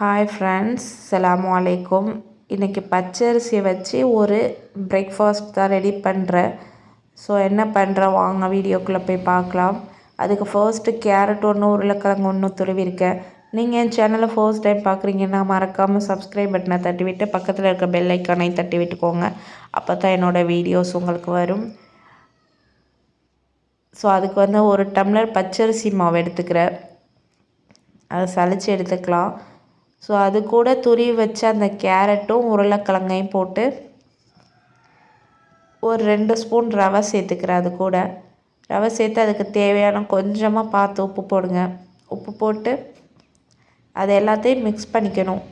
Hi friends சலாம் அலைக்கும் இன்றைக்கி பச்சரிசியை வச்சு ஒரு பிரேக்ஃபாஸ்ட் தான் ரெடி பண்ணுறேன் ஸோ என்ன பண்ணுறேன் வாங்க வீடியோக்குள்ளே போய் பார்க்கலாம். அதுக்கு ஃபர்ஸ்ட்டு கேரட் ஒன்று உருளைக்கிழங்கு ஒன்று துருவிருக்கேன் நீங்கள் என் சேனலை ஃபர்ஸ்ட் டைம் பார்க்குறீங்கன்னா மறக்காமல் சப்ஸ்கிரைப் பட்டனை தட்டி விட்டு பக்கத்தில் இருக்க பெல் ஐக்கானை தட்டி விட்டுக்கோங்க. அப்போ தான் என்னோடய வீடியோஸ் உங்களுக்கு வரும். ஸோ அதுக்கு வந்து ஒரு டம்ளர் பச்சரிசி மாவு எடுத்துக்கிறேன். அதை சளிச்சு எடுத்துக்கலாம். ஸோ அது கூட துருவி வச்ச அந்த கேரட்டும் உருளைக்கிழங்கையும் போட்டு ஒரு ரெண்டு ஸ்பூன் ரவை சேர்த்துக்கிறேன் அது கூட. ரவை சேர்த்து அதுக்கு தேவையான கொஞ்சமாக பார்த்து உப்பு போடுங்க. உப்பு போட்டு அது எல்லாத்தையும் மிக்ஸ் பண்ணிக்கணும்.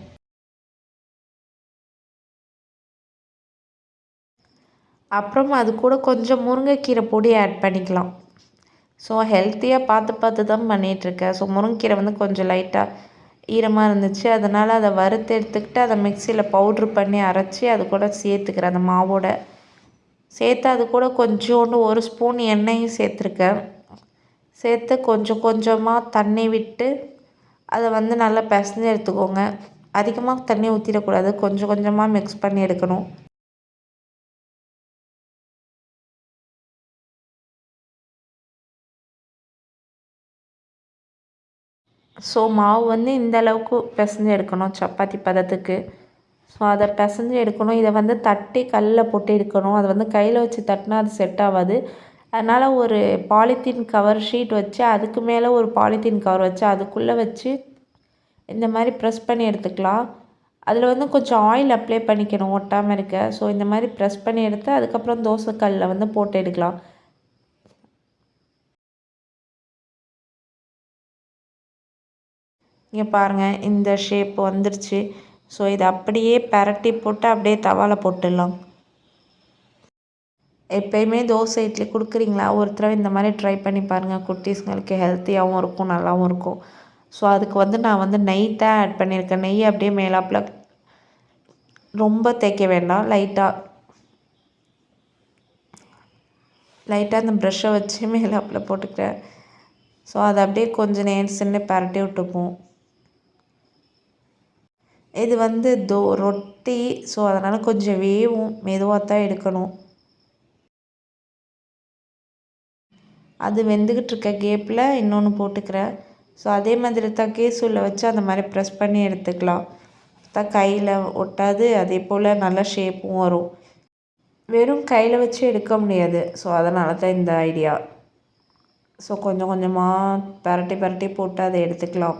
அப்புறம் அது கூட கொஞ்சம் முருங்கைக்கீரை பொடி ஆட் பண்ணிக்கலாம். ஸோ ஹெல்த்தியாக பார்த்து பார்த்து தான் பண்ணிகிட்ருக்கேன் ஸோ முருங்கைக்கீரை வந்து கொஞ்சம் லைட்டாக ஈரமாக இருந்துச்சு. அதனால் அதை வறுத்து எடுத்துக்கிட்டு அதை மிக்சியில் பவுட்ரு பண்ணி அரைச்சி அது கூட சேர்த்துக்கிறேன் அந்த மாவோட. சேர்த்து அது கூட கொஞ்சோண்டு ஒரு ஸ்பூன் எண்ணெயும் சேர்த்துருக்கேன். சேர்த்து கொஞ்சம் கொஞ்சமாக தண்ணி விட்டு அதை வந்து நல்லா பிசைஞ்சு எடுத்துக்கோங்க. அதிகமாக தண்ணி ஊற்றிடக்கூடாது கொஞ்சம் கொஞ்சமாக மிக்ஸ் பண்ணி எடுக்கணும். ஸோ மாவு வந்து இந்த அளவுக்கு பிசைஞ்சு எடுக்கணும் சப்பாத்தி பதத்துக்கு. ஸோ அதை பிசைஞ்சு எடுக்கணும். இதை வந்து தட்டி கல்லில் போட்டு எடுக்கணும். அதை வந்து கையில் வச்சு தட்டினா அது செட் ஆகாது. அதனால் ஒரு பாலித்தீன் கவர் ஷீட் வச்சு அதுக்கு மேலே ஒரு பாலித்தீன் கவர் வச்சு அதுக்குள்ளே வச்சு இந்த மாதிரி ப்ரெஸ் பண்ணி எடுத்துக்கலாம். அதில் வந்து கொஞ்சம் ஆயில் அப்ளை பண்ணிக்கணும் ஒட்டாமல் இருக்க. ஸோ இந்த மாதிரி ப்ரெஸ் பண்ணி எடுத்து அதுக்கப்புறம் தோசைக்கல்லில் வந்து போட்டு எடுக்கலாம். இங்கே பாருங்கள் இந்த ஷேப் வந்துருச்சு. ஸோ இதை அப்படியே பரட்டி போட்டு அப்படியே தவாவில் போட்டுடலாம். எப்போயுமே தோசை இட்லி கொடுக்குறீங்களா? ஒரு தடவை இந்த மாதிரி ட்ரை பண்ணி பாருங்கள் குட்டீஸ்ங்களுக்கு ஹெல்த்தியாகவும் இருக்கும் நல்லாவும் இருக்கும். ஸோ அதுக்கு வந்து நான் வந்து நெய் தான் ஆட் பண்ணியிருக்கேன். நெய் அப்படியே மேலாப்பில் ரொம்ப தேய்க்க வேண்டாம். லைட்டாக லைட்டாக அந்த ப்ரெஷ்ஷை வச்சு மேலாப்பில் போட்டுக்கிறேன். ஸோ அதை அப்படியே கொஞ்சம் நேரம் பரட்டி விட்டுப்போம். இது வந்து தோ ரொட்டி. ஸோ அதனால் கொஞ்சம் வேவும் மெதுவாக தான் எடுக்கணும். அது வெந்துக்கிட்டு இருக்க கேப்பில் இன்னொன்று போட்டுக்கிறேன். ஸோ அதே மாதிரி தான் கேசூலில் வச்சு அந்த மாதிரி ப்ரெஸ் பண்ணி எடுத்துக்கலாம். தான் கையில் ஒட்டாது அதே போல் நல்ல ஷேப்பும் வரும். வெறும் கையில் வச்சு எடுக்க முடியாது. ஸோ அதனால தான் இந்த ஐடியா. ஸோ கொஞ்சம் கொஞ்சமாக பரட்டி பரட்டி போட்டு அதை எடுத்துக்கலாம்.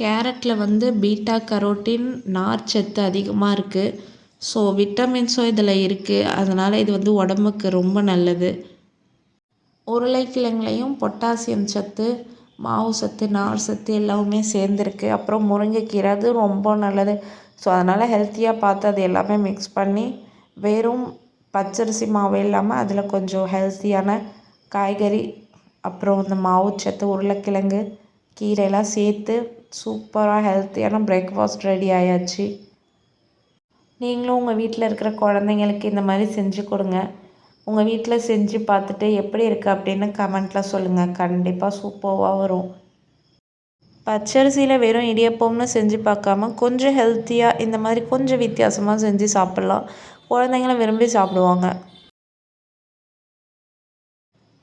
கேரட்டில் வந்து பீட்டா கரோட்டின் நார்ச்சத்து அதிகமாக இருக்குது ஸோ விட்டமின்ஸும் இதில் இருக்குது அதனால் இது வந்து உடம்புக்கு ரொம்ப நல்லது. உருளைக்கிழங்குலையும் பொட்டாசியம் சத்து மாவு சத்து நார் சத்து எல்லாமே சேர்ந்துருக்கு. அப்புறம் முருங்கைக்கீரை அது ரொம்ப நல்லது. ஸோ அதனால் ஹெல்த்தியாக பார்த்து அது எல்லாமே மிக்ஸ் பண்ணி வெறும் பச்சரிசி மாவு இல்லாமல் அதில் கொஞ்சம் ஹெல்த்தியான காய்கறி அப்புறம் இந்த மாவு சத்து உருளைக்கிழங்கு கீரையெல்லாம் சேர்த்து சூப்பராக ஹெல்த்தியான பிரேக்ஃபாஸ்ட் ரெடி ஆயாச்சு. நீங்களும் உங்கள் வீட்டில் இருக்கிற குழந்தைங்களுக்கு இந்த மாதிரி செஞ்சு கொடுங்க. உங்கள் வீட்டில் செஞ்சு பார்த்துட்டு எப்படி இருக்குது அப்படின்னு கமெண்ட்டில் சொல்லுங்கள் கண்டிப்பாக சூப்பராக வரும். பச்சரிசியில் வெறும் இடியப்பம்னு செஞ்சு பார்க்காம கொஞ்சம் ஹெல்த்தியாக இந்த மாதிரி கொஞ்சம் வித்தியாசமாக செஞ்சு சாப்பிட்லாம். குழந்தைங்களும் விரும்பி சாப்பிடுவாங்க.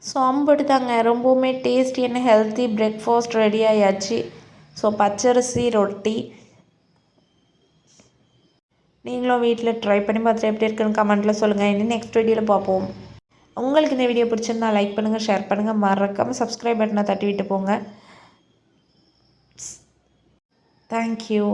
சாம்பட்டு தாங்க. ரொம்பவுமே டேஸ்டியான ஹெல்த்தி பிரேக்ஃபாஸ்ட் ரெடி ஆயாச்சு. ஸோ பச்சரிசி ரொட்டி. நீங்களும் வீட்டில் ட்ரை பண்ணி பார்த்துட்டு எப்படி இருக்குன்னு கமெண்ட்டில் சொல்லுங்கள் இன்னும் நெக்ஸ்ட் வீடியோவில் பார்ப்போம். உங்களுக்கு இந்த வீடியோ பிடிச்சிருந்தா லைக் பண்ணுங்கள் ஷேர் பண்ணுங்கள் மறக்காமல் சப்ஸ்கிரைப் பட்டனை தட்டி விட்டு போங்க. தேங்க்யூ